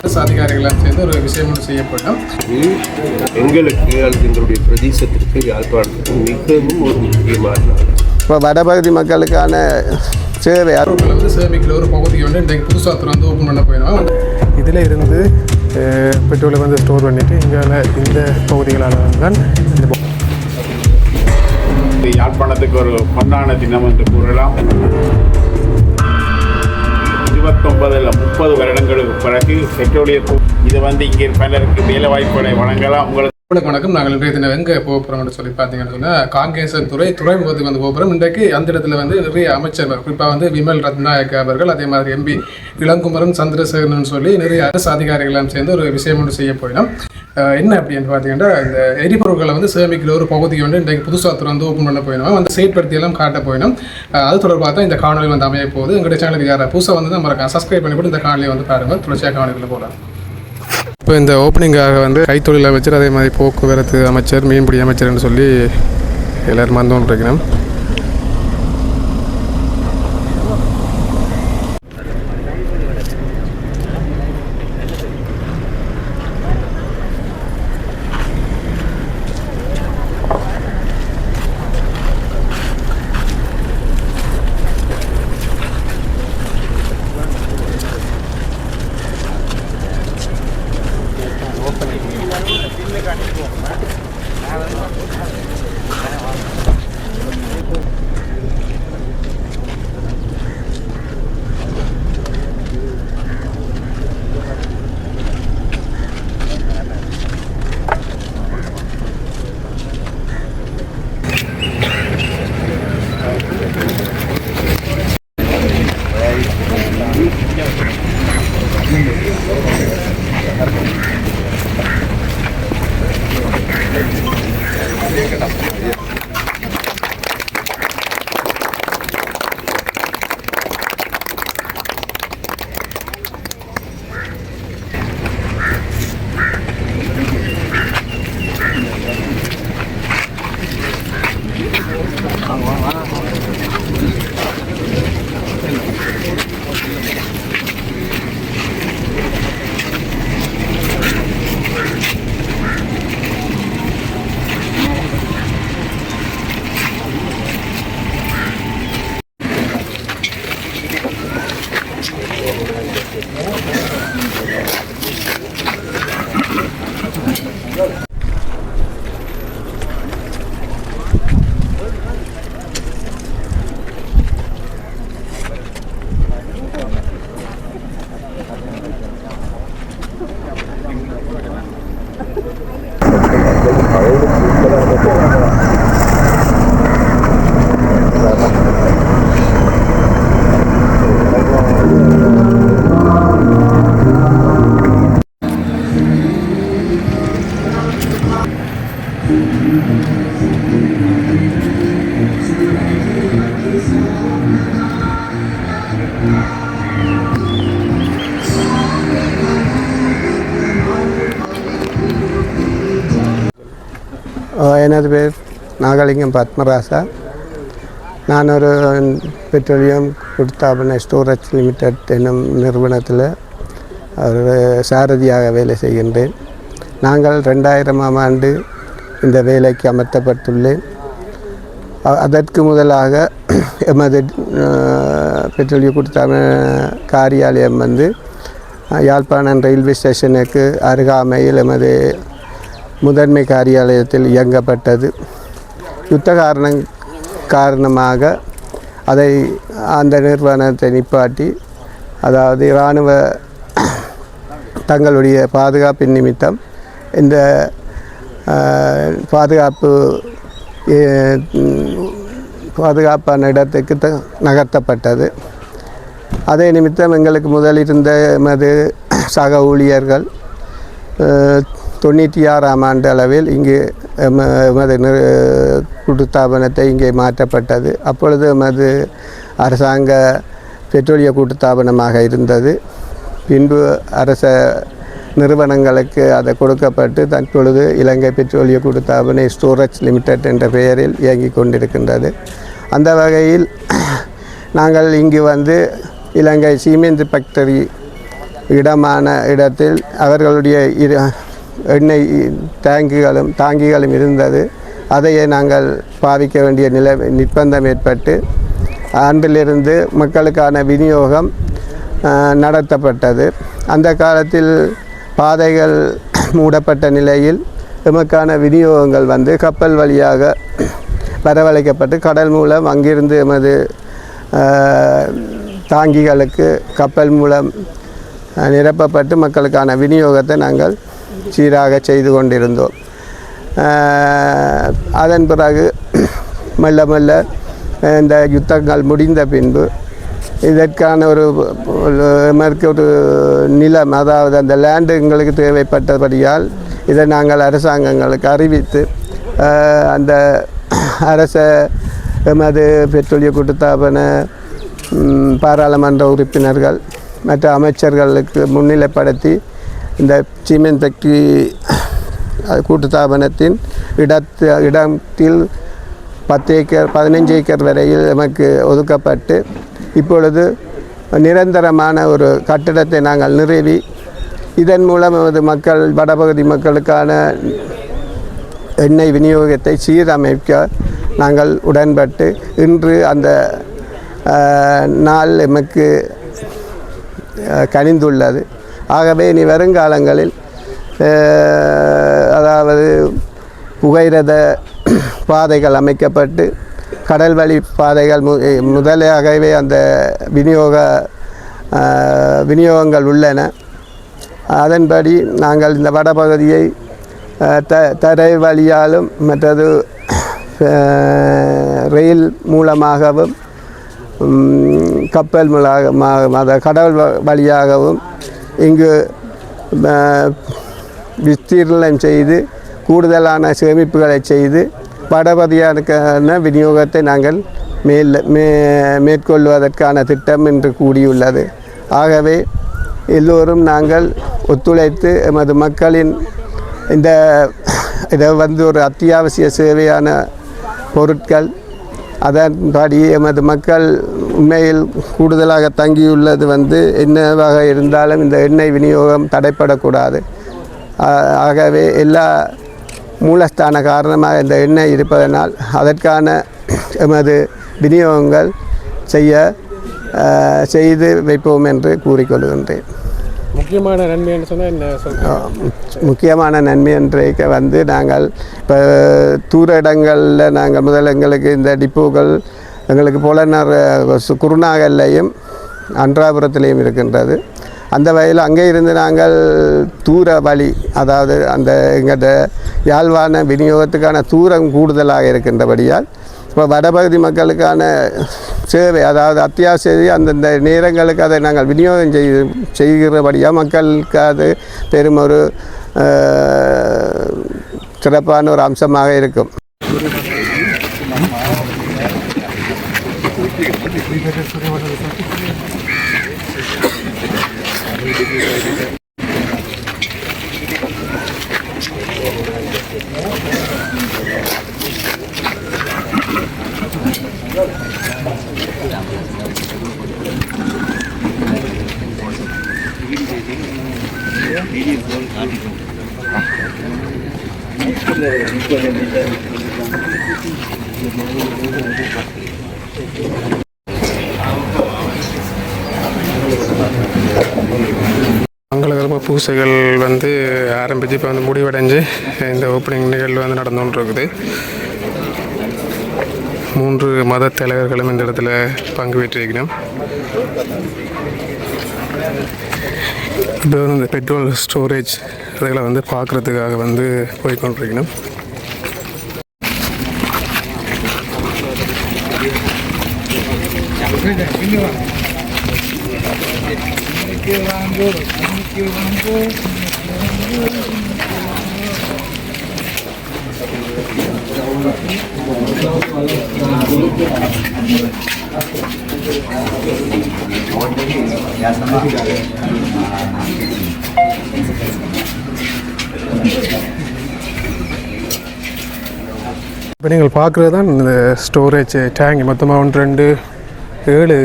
அரசு அதிகாரிகளாம் சேர்ந்து ஒரு விஷயம் ஒன்று செய்யப்பட்டோம் இது எங்களுக்கு அல்லது எங்களுடைய பிரதேசத்திற்கு யாழ்ப்பாணத்துக்கு மிகவும் ஒரு முக்கியமான இப்போ வடபகுதி மக்களுக்கான சேவை வந்து சேமிக்கிற ஒரு பகுதி வந்து இன்றைக்கு புதுசாக திறந்து ஓப்பன் பண்ண போயிடும் இதில் இருந்து பெட்ரோலை வந்து ஸ்டோர் பண்ணிவிட்டு இங்கே இந்த பகுதிகளால் தான் இந்த யாழ்ப்பாணத்துக்கு ஒரு பொன்னான தினம் என்று கூறலாம். இருபத்தொம்பதில் முப்பது வருடங்களுக்கு பிறகு பெட்ரோலிய இது வந்து இங்கே பலருக்கு வேலை வாய்ப்புகளை வழங்கலாம். உங்களுக்கு உங்களுக்கு வணக்கம். நாங்கள் இன்றைய தினம் எங்கே போக போகிறோம்னு சொல்லி பார்த்தீங்கன்னு சொன்னால் காங்கேசன் துறை துறைமுகத்துக்கு வந்து போகிறோம். இன்றைக்கு அந்த இடத்துல வந்து நிறைய அமைச்சர்கள் குறிப்பாக வந்து விமல் ரத்னாயக் அவர்கள் அதே மாதிரி எம்பி இளங்குமரன் சந்திரசேகரன் சொல்லி நிறைய அரசு அதிகாரிகளாம் சேர்ந்து ஒரு விஷயம் ஒன்று செய்ய போயிடும் என்ன அப்படின்னு பார்த்தீங்கன்னா இந்த எரிபொருட்களை வந்து சேமிக்கிற ஒரு பகுதி வந்து இன்றைக்கு புதுசாக திறந்து ஓப்பன் பண்ண போயிடும் வந்து செயற்படுத்தி எல்லாம் காட்ட போயிடும் அது தொடர்பாக தான் இந்த காணொலி வந்து அமைய போகுது. எங்களுடைய சேனலுக்கு யாரை புதுசாக வந்து நம்ம சப்ஸ்கிரைப் பண்ணி கூட இந்த காணொலியை வந்து பாருங்கள் தொடர்ச்சியாக காணொலியில் போகலாம். இப்போ இந்த ஓப்பனிங்காக வந்து கைத்தொழில் அமைச்சர் அதே மாதிரி போக்குவரத்து அமைச்சர் மீன்பிடி அமைச்சர்னு சொல்லி எல்லோரும் வந்து இருக்கணும் எனது பேர் நாகலிங்கம் பத்மராசா. நான் ஒரு பெட்ரோலியம் குட்தாபன ஸ்டோரேஜ் லிமிடெட் என்னும் நிறுவனத்தில் ஒரு சாரதியாக வேலை செய்கின்றேன். நாங்கள் ரெண்டாயிரமாம் ஆண்டு இந்த வேலைக்கு அமர்த்தப்பட்டுள்ளேன். அதற்கு முதலாக எமது பெட்ரோலியம் பெட்ரோலிய குட்தாபன காரியாலயம் வந்து யாழ்ப்பாணம் ரயில்வே ஸ்டேஷனுக்கு அருகாமையில் எமது முதன்மை காரியாலயத்தில் இயங்கப்பட்டது. யுத்த காரணம் காரணமாக அதை அந்த நிறுவனத்தை நிப்பாட்டி அதாவது இராணுவ தங்களுடைய பாதுகாப்பின் நிமித்தம் இந்த பாதுகாப்பு பாதுகாப்பான இடத்துக்கு த நகர்த்தப்பட்டது. அதே நிமித்தம் எங்களுக்கு முதலிருந்த எமது சக ஊழியர்கள் தொண்ணூற்றி ஆறாம் ஆண்டு அளவில் இங்கு எமது கூட்டுத்தாபனத்தை இங்கே மாற்றப்பட்டது. அப்பொழுது எமது அரசாங்க பெட்ரோலிய கூட்டுத்தாபனமாக இருந்தது. பின்பு அரச நிறுவனங்களுக்கு அதை கொடுக்கப்பட்டு தற்பொழுது இலங்கை பெட்ரோலிய கூட்டுத்தாபனை ஸ்டோரேஜ் லிமிடெட் என்ற பெயரில் இயங்கிக் கொண்டிருக்கின்றது. அந்த வகையில் நாங்கள் இங்கு வந்து இலங்கை சீமெந்து ஃபேக்டரி இடமான இடத்தில் அவர்களுடைய இரு எண்ணெய் டேங்குகளும் தாங்கிகளும் இருந்தது. அதையே நாங்கள் பாவிக்க வேண்டிய நிலை நிர்பந்தம் ஏற்பட்டு அன்றிலிருந்து மக்களுக்கான விநியோகம் நடத்தப்பட்டது. அந்த காலத்தில் பாதைகள் மூடப்பட்ட நிலையில் எமக்கான விநியோகங்கள் வந்து கப்பல் வழியாக வரவழைக்கப்பட்டு கடல் மூலம் அங்கிருந்து எமது தாங்கிகளுக்கு கப்பல் மூலம் நிரப்பப்பட்டு மக்களுக்கான விநியோகத்தை நாங்கள் சீராக செய்து கொண்டிருந்தோம். அதன் பிறகு மெல்ல மெல்ல இந்த யுத்தங்கள் முடிந்த பின்பு இதற்கான ஒரு ஒரு ஒரு நிலம் அதாவது அந்த லேண்டு எங்களுக்கு தேவைப்பட்டபடியால் இதை நாங்கள் அரசாங்கங்களுக்கு அறிவித்து அந்த அரச எமது பெட்ரோலிய கூட்டுத்தாபன பாராளுமன்ற உறுப்பினர்கள் மற்ற அமைச்சர்களுக்கு முன்னிலைப்படுத்தி இந்த சீமெண்ட் ஃபேக்ட்ரி கூட்டுத்தாபனத்தின் இடத்து இடத்தில் பத்து ஏக்கர் பதினஞ்சு ஏக்கர் வரையில் நமக்கு ஒதுக்கப்பட்டு இப்பொழுது நிரந்தரமான ஒரு கட்டிடத்தை நாங்கள் நிறுவி இதன் மூலம் நமது மக்கள் வடபகுதி மக்களுக்கான எண்ணெய் விநியோகத்தை சீரமைக்க நாங்கள் உடன்பட்டு இன்று அந்த நாள் எமக்கு கனிந்துள்ளது. ஆகவே இனி வருங்காலங்களில் அதாவது புகைரத பாதைகள் அமைக்கப்பட்டு கடல் வழி பாதைகள் மு முதலாகவே அந்த விநியோக விநியோகங்கள் உள்ளன. அதன்படி நாங்கள் இந்த வடபகுதியை த தரை வழியாலும் மற்றது ரயில் மூலமாகவும் கப்பல் மூலமாக அதை கடல் வ- வழியாகவும் இங்கு விஸ்தீர்ணம் செய்து கூடுதலான சேமிப்புகளை செய்து வடபகுதியான விநியோகத்தை நாங்கள் மேல் மே மேற்கொள்வதற்கான திட்டம் என்று கூடியுள்ளது. ஆகவே எல்லோரும் நாங்கள் ஒத்துழைத்து எமது மக்களின் இந்த இதை வந்து ஒரு அத்தியாவசிய சேவையான பொருட்கள் அதன்படி எமது மக்கள் உண்மையில் கூடுதலாக தங்கியுள்ளது வந்து என்னவாக இருந்தாலும் இந்த எண்ணெய் விநியோகம் தடைப்படக்கூடாது. ஆகவே எல்லா மூலஸ்தான காரணமாக இந்த எண்ணெய் இருப்பதனால் அதற்கான எமது விநியோகங்கள் செய்ய செய்து வைப்போம் என்று கூறிக்கொள்கின்றேன். முக்கியமான நன்மைன்னு சொன்னால் என்ன முக்கியமான நன்மை என்றைக்கு வந்து நாங்கள் இப்போ தூர இடங்களில் நாங்கள் முதல் எங்களுக்கு இந்த டிப்போக்கள் எங்களுக்கு புலனர் குருநாகல்லையும் அன்றாபுரத்திலையும் இருக்கின்றது. அந்த வகையில் அங்கே இருந்து நாங்கள் தூர வழி அதாவது அந்த எங்கள்கிட்ட யாழ்வான விநியோகத்துக்கான தூரம் கூடுதலாக இருக்கின்றபடியால் இப்போ வடபகுதி மக்களுக்கான சேவை அதாவது அத்தியாவசிய அந்தந்த நேரங்களுக்கு அதை நாங்கள் விநியோகம் செய் செய்கிறபடியாக மக்களுக்கு அது பெரும் ஒரு சிறப்பான ஒரு அம்சமாக இருக்கும். மங்களகரம நிகழ்ச்சிகள் வந்து ஆரம்பித்து இப்போ வந்து முடிவடைஞ்சு இந்த ஓப்பனிங் நிகழ்வு வந்து நடந்து கொண்டு இருக்குது மூன்று மத தலைவர்களும் இந்த இடத்துல பங்கு பெற்றிருக்கிறோம். இப்போ வந்து இந்த பெட்ரோல் ஸ்டோரேஜ் அதுகளை வந்து பார்க்குறதுக்காக வந்து போய்கொண்டிருக்கணும் இங்கே வாங்க. இப்போ நீங்கள் பார்க்குறது தான் இந்த ஸ்டோரேஜ் டேங்கி மொத்தமாக ஒன்று ரெண்டு ஏழு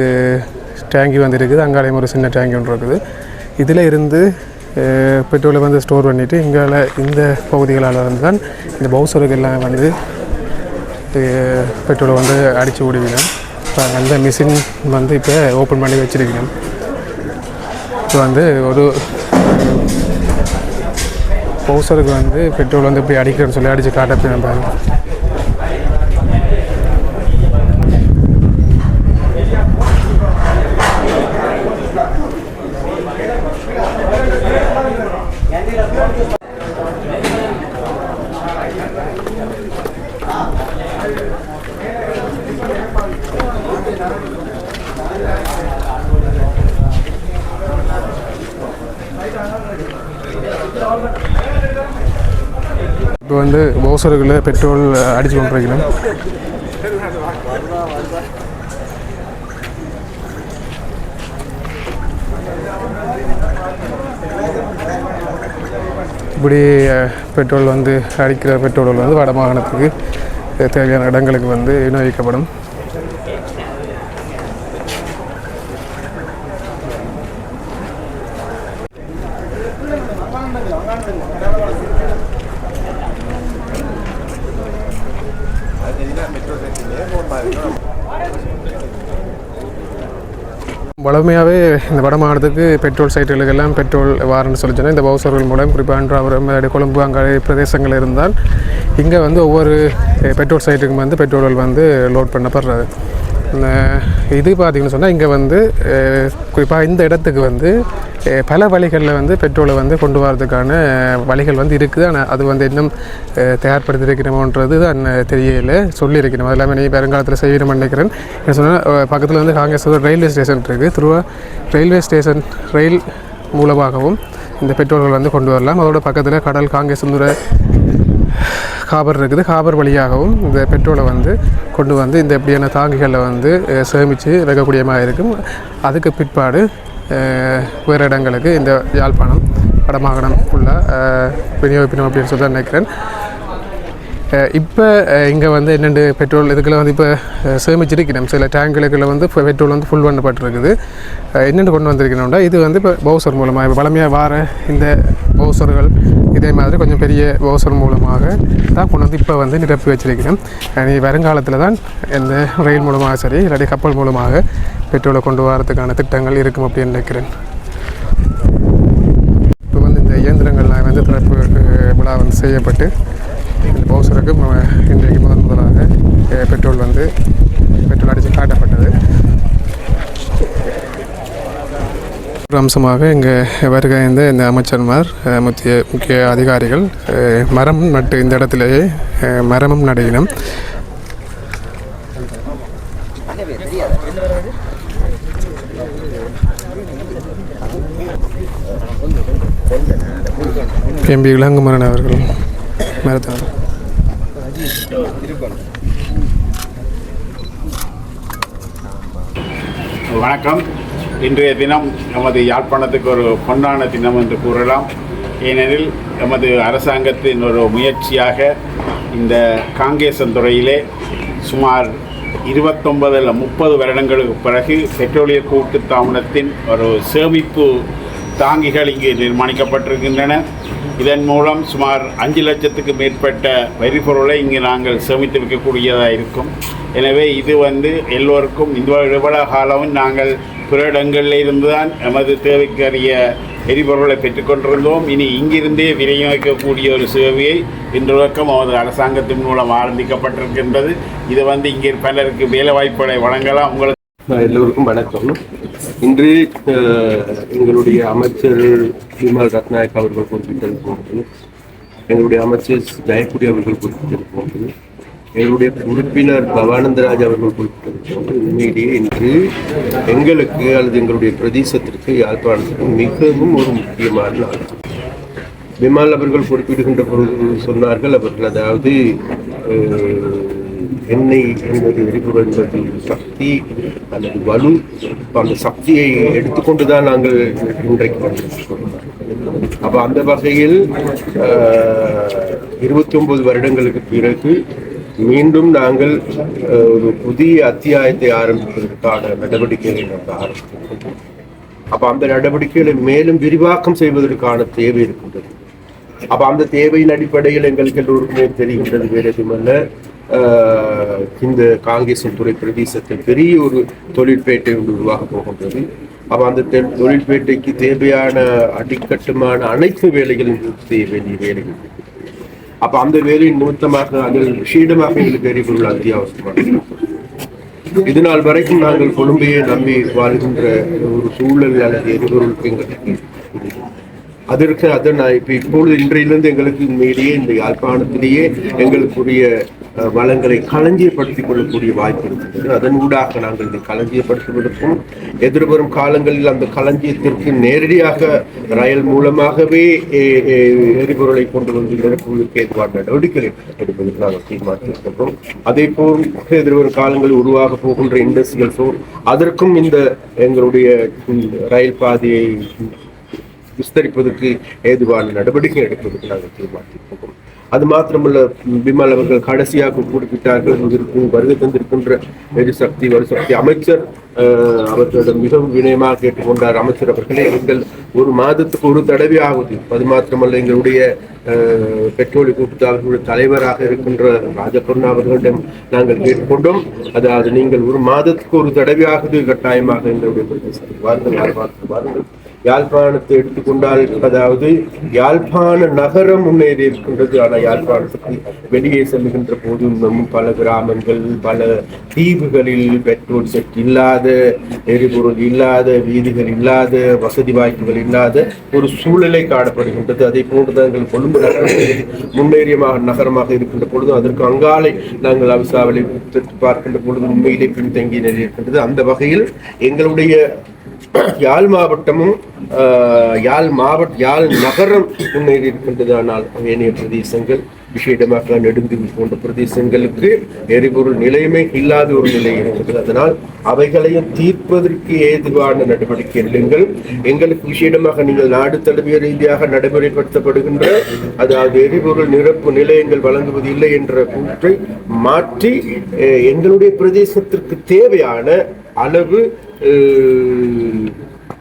டேங்கி வந்துருக்குது அங்காலையும் ஒரு சின்ன டேங்கி ஒன்று இருக்குது. இதில் இருந்து பெட்ரோலை வந்து ஸ்டோர் பண்ணிவிட்டு இங்கால இந்த பகுதிகளால் வந்து தான் இந்த பவுசருக்கெல்லாம் வந்து பெட்ரோலை வந்து அடித்து விடுவீங்க இப்போ அந்த மிஷின் வந்து இப்போ ஓப்பன் பண்ணி வச்சுருக்கீங்க இப்போ வந்து ஒரு பவுசருக்கு வந்து பெட்ரோல் வந்து இப்படி அடிக்கிறேன்னு சொல்லி அடித்து காட்டப்போம் பாருங்கள் இப்போ வந்து பவுசருக்குள்ள பெட்ரோல் அடித்து கொண்டிருக்கணும் இப்படி பெட்ரோல் வந்து அடிக்கிற பெட்ரோல் வந்து வட மாகாணத்துக்கு தேவையான இடங்களுக்கு வந்து விநியோகிக்கப்படும். வளமையாகவே இந்த வட பெட்ரோல் சைட்டுகளுக்கெல்லாம் பெட்ரோல் வாரன்னு சொல்லி சொன்னால் இந்த பவுசர்கள் மூலம் குறிப்பாக அன்றாபுரம் கொழும்பு அங்கே பிரதேசங்கள் இருந்தால் இங்கே வந்து ஒவ்வொரு பெட்ரோல் சைட்டுக்கும் வந்து பெட்ரோல்கள் வந்து லோட் பண்ணப்படுறது. இது பார்த்திங்கன்னு சொன்னால் இங்கே வந்து குறிப்பாக இந்த இடத்துக்கு வந்து பல வழிகளில் வந்து பெட்ரோலை வந்து கொண்டு வரதுக்கான வழிகள் வந்து இருக்குது. ஆனால் அது வந்து இன்னும் தயார்படுத்தியிருக்கிறோமோன்றது தயார்படுத்தியிருக்கிறோமன்றது தான் தெரியல. சொல்லியிருக்கணும் அது எல்லாமே நீ பெருங்காலத்தில் செய்யணும்னு நினைக்கிறேன். என்ன சொன்னால் பக்கத்தில் வந்து காங்கிரஸ் ரயில்வே ஸ்டேஷன் இருக்குது திருவா ரயில்வே ஸ்டேஷன் ரயில் மூலமாகவும் இந்த பெட்ரோல்கள் வந்து கொண்டு வரலாம். அதோட பக்கத்தில் கடல் காங்கேசந்துறை காபர் இருக்குது. காபர் வழியாகவும் இந்த பெட்ரோலை வந்து கொண்டு வந்து இந்த எப்படியான தாங்கிகளில் வந்து சேமித்து வைக்கக்கூடிய மாதிரி இருக்கும். அதுக்கு பிற்பாடு வேறு இடங்களுக்கு இந்த யாழ்ப்பாணம் வடமாகாணம் ஃபுல்லாக விநியோகிப்பினோம் அப்படின்னு சொல்லி தான் நினைக்கிறேன். இப்போ இங்கே வந்து என்னென்று பெட்ரோல் இதுக்குள்ள வந்து இப்போ சேமிச்சிருக்கிறோம். சில டேங்குகளுக்குள்ள வந்து இப்போ பெட்ரோல் வந்து ஃபுல் பண்ணப்பட்டிருக்குது. என்னென்று கொண்டு வந்திருக்கணும்னா இது வந்து இப்போ பவுசர் மூலமாக இப்போ பழமையாக வார இந்த பவுசர்கள் இதே மாதிரி கொஞ்சம் பெரிய பவுசர் மூலமாக தான் கொண்டு வந்து இப்போ வந்து நிரப்பி வச்சிருக்கிறோம். இனி வருங்காலத்தில் தான் இந்த ரயில் மூலமாக சரி இல்லாட்டி கப்பல் மூலமாக பெட்ரோலை கொண்டு வரதுக்கான திட்டங்கள் இருக்கும் அப்படின்னு நினைக்கிறேன். இப்போ வந்து இந்த இயந்திரங்கள்லாம் வந்து திறப்பு விழா வந்து செய்யப்பட்டு இந்த பவுசருக்கு ம- இன்றைக்கு முதன் முதலாக பெட்ரோல் வந்து பெட்ரோல் அடித்து காட்டப்பட்டது. ஒரு அம்சமாக இங்கே வருகைந்த இந்த அமைச்சர்மார் முக்கிய முக்கிய அதிகாரிகள் மரம் நட்டு இந்த இடத்திலேயே மரமும் நடுகினம் எம்பி இளங்குமரன் அவர்கள். மேரத்தான் வணக்கம். இன்றைய தினம் நமது யாழ்ப்பாணத்துக்கு ஒரு பொன்னான தினம் என்று கூறலாம். ஏனெனில் நமது அரசாங்கத்தின் ஒரு முயற்சியாக இந்த காங்கேசன் துறையிலே சுமார் இருபத்தொன்பது முப்பது வருடங்களுக்கு பிறகு பெட்ரோலிய கூட்டு தாமனத்தின் ஒரு சேமிப்பு தாங்கிகள் இங்கு நிர்மாணிக்கப்பட்டிருக்கின்றன. இதன் மூலம் சுமார் அஞ்சு லட்சத்துக்கு மேற்பட்ட வரிபொருளை இங்கு நாங்கள் சேமித்து வைக்கக்கூடியதாக இருக்கும். எனவே இது வந்து எல்லோருக்கும் இந்த இவ்வளவு காலமும் நாங்கள் பிற இடங்களில் இருந்து தான் எமது தேவைக்கரிய எரிபொருளை பெற்றுக்கொண்டிருந்தோம் இனி இங்கிருந்தே விநியோகிக்கக்கூடிய ஒரு சேவையை இன்று அவரது அரசாங்கத்தின் மூலம் ஆரம்பிக்கப்பட்டிருக்கின்றது. இது வந்து இங்கே பலருக்கு வேலை வாய்ப்புகளை வழங்கலாம். உங்களுக்கு எல்லோருக்கும் வணக்கம். இன்று எங்களுடைய அமைச்சர் விமல் ரத்நாயக் அவர்கள் குறிப்பிட்டது எங்களுடைய அமைச்சர் ஜெயக்குடி அவர்கள் குறிப்பிட்டது எங்களுடைய உறுப்பினர் பவானந்தராஜ் அவர்கள் குறிப்பிட்டது உண்மையிலேயே இன்று எங்களுக்கு அல்லது எங்களுடைய பிரதேசத்திற்கு யாழ்ப்பாணத்திற்கு மிகவும் ஒரு முக்கியமான நாள். விமால் அவர்கள் குறிப்பிடுகின்ற பொழுது சொன்னார்கள் அவர்கள் அதாவது எண்ணெய் என்பது எரிபொருள் என்பது சக்தி அல்லது வலு அந்த சக்தியை எடுத்துக்கொண்டு தான் நாங்கள் இன்றைக்கு அப்போ அந்த வகையில் இருபத்தி ஒன்பது வருடங்களுக்கு பிறகு மீண்டும் நாங்கள் ஒரு புதிய அத்தியாயத்தை ஆரம்பிப்பதற்கான நடவடிக்கைகளை நாங்கள் ஆரம்பித்திருக்கிறோம். அப்போ அந்த நடவடிக்கைகளை மேலும் விரிவாக்கம் செய்வதற்கான தேவை இருக்கின்றது. அப்போ அந்த தேவையின் அடிப்படையில் எங்களுக்கு எல்லோருக்குமே தெரிகின்றது வேறு எதுவுமல்ல இந்த காங்கேசன் துறை பிரதேசத்தில் பெரிய ஒரு தொழிற்பேட்டை ஒன்று உருவாக போகின்றது. அப்ப அந்த தொழிற்பேட்டைக்கு தேவையான அடிக்கட்டுமான அனைத்து வேலைகளும் செய்ய வேண்டிய வேலைகள். அப்போ அப்ப அந்த வேலையின் நிமித்தமாக அதில் விஷீடமாக எங்களுக்கு எரிபொருள் அத்தியாவசியமானது இது நாள் வரைக்கும் நாங்கள் கொழும்பையே நம்பி வாழ்கின்ற ஒரு சூழல் அல்லது எரிபொருள் எங்களுக்கு அதற்கு அதை நான் இப்பொழுது இன்றையிலிருந்து எங்களுக்கு உண்மையிலேயே இந்த யாழ்ப்பாணத்திலேயே எங்களுக்குரிய வளங்களை களஞ்சியப்படுத்திக் கொள்ளக்கூடிய வாய்ப்பு இருக்கிறது. அதன் ஊடாக நாங்கள் இதை களஞ்சியப்படுத்துவதற்கும் எதிர்வரும் காலங்களில் அந்த களஞ்சியத்திற்கு நேரடியாக ரயில் மூலமாகவே எரிபொருளை கொண்டு வந்து நிரப்புவதற்கு ஏதுவான நடவடிக்கைகளை எடுப்பதற்கு நாங்கள் தீர்மானித்திருக்கின்றோம். அதே போல் எதிர்வரும் காலங்களில் உருவாக போகின்ற இண்டஸ்ட்ரியல் சோன் அதற்கும் இந்த எங்களுடைய ரயில் பாதையை விஸ்தரிப்பதற்கு ஏதுவான நடவடிக்கை எடுப்பதற்கு நாங்கள் தீர்மானித்திருக்கிறோம் அது மாத்திரமல்ல பிமல் அவர்கள் கடைசியாக குறிப்பிட்டார்கள் இங்கிருக்கும் வருகை தந்திருக்கின்ற எரிசக்தி வருசக்தி அமைச்சர் அவர்களிடம் மிகவும் வினயமாக கேட்டுக்கொண்டார். அமைச்சர் அவர்களே எங்கள் ஒரு மாதத்துக்கு ஒரு தடவையாவது அது மாத்திரமல்ல எங்களுடைய பெட்ரோலி பெட்ரோலிய கூட்டத்தாளர்களுடைய தலைவராக இருக்கின்ற ராஜபுர்ணா அவர்களிடம் நாங்கள் கேட்டுக்கொண்டோம். அதாவது நீங்கள் ஒரு மாதத்துக்கு ஒரு தடவையாகுது கட்டாயமாக எங்களுடைய வாருங்கள் வாருங்கள். யாழ்ப்பாணத்தை எடுத்துக்கொண்டால் அதாவது யாழ்ப்பாண நகரம் முன்னேறி இருக்கின்றது. ஆனால் யாழ்ப்பாணத்துக்கு வெளியே செல்லுகின்ற போது இன்னும் பல கிராமங்கள் பல தீவுகளில் பெட்ரோல் செட் இல்லாத எரிபொருள் இல்லாத வீதிகள் இல்லாத வசதி வாய்ப்புகள் இல்லாத ஒரு சூழலை காணப்படுகின்றது. அதை போன்றுதான் எங்கள் கொழும்பு நகரம் முன்னேறியமாக நகரமாக இருக்கின்ற பொழுது அதற்கு அங்காலை நாங்கள் அவிசாவளை பார்க்கின்ற பொழுது உண்மையிலே பின்தங்கி நிலை இருக்கின்றது அந்த வகையில் எங்களுடைய யாழ் மாவட்டமும் யாழ் மாவட்ட யாழ் நகரம் முன்னேறி இருக்கின்றது ஆனால் ஏனைய பிரதேசங்கள் விசேடமாக நெடுங்குவி போன்ற பிரதேசங்களுக்கு எரிபொருள் நிலைமை இல்லாத ஒரு நிலை இருக்கிறது. அதனால் அவைகளையும் தீர்ப்பதற்கு ஏதுவான நடவடிக்கை எடுங்கள். எங்களுக்கு விசேடமாக நீங்கள் நாடு தழுவிய ரீதியாக நடைமுறைப்படுத்தப்படுகின்ற அதாவது எரிபொருள் நிரப்பு நிலையங்கள் வழங்குவது இல்லை என்ற கூற்றை மாற்றி எங்களுடைய பிரதேசத்திற்கு தேவையான அளவு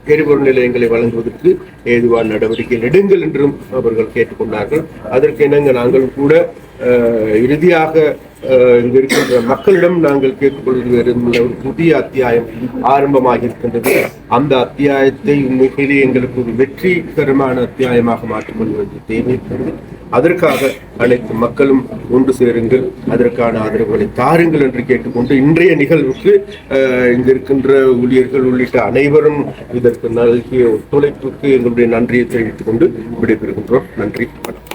எரிபொருள் நிலையங்களை வழங்குவதற்கு ஏதுவான நடவடிக்கை எடுங்கள் என்றும் அவர்கள் கேட்டுக்கொண்டார்கள். அதற்கு இணங்க நாங்கள் கூட அஹ், இறுதியாக அஹ், இங்கு இருக்கின்ற மக்களிடம் நாங்கள் கேட்டுக்கொள்வது ஒரு புதிய அத்தியாயம் ஆரம்பமாக இருக்கின்றது அந்த அத்தியாயத்தை உண்மையிலே எங்களுக்கு ஒரு வெற்றிகரமான அத்தியாயமாக மாற்றிக்கொள்வது வேண்டிய அதற்காக அனைத்து மக்களும் ஒன்று சேருங்கள் அதற்கான ஆதரவுகளை தாருங்கள் என்று கேட்டுக்கொண்டு இன்றைய நிகழ்வுக்கு அஹ், இங்கு இருக்கின்ற ஊழியர்கள் உள்ளிட்ட அனைவரும் இதற்கு நல்கிய ஒத்துழைப்புக்கு எங்களுடைய நன்றியை தெரிவித்துக் கொண்டு விடைபெறுகின்றோம். நன்றி வணக்கம்.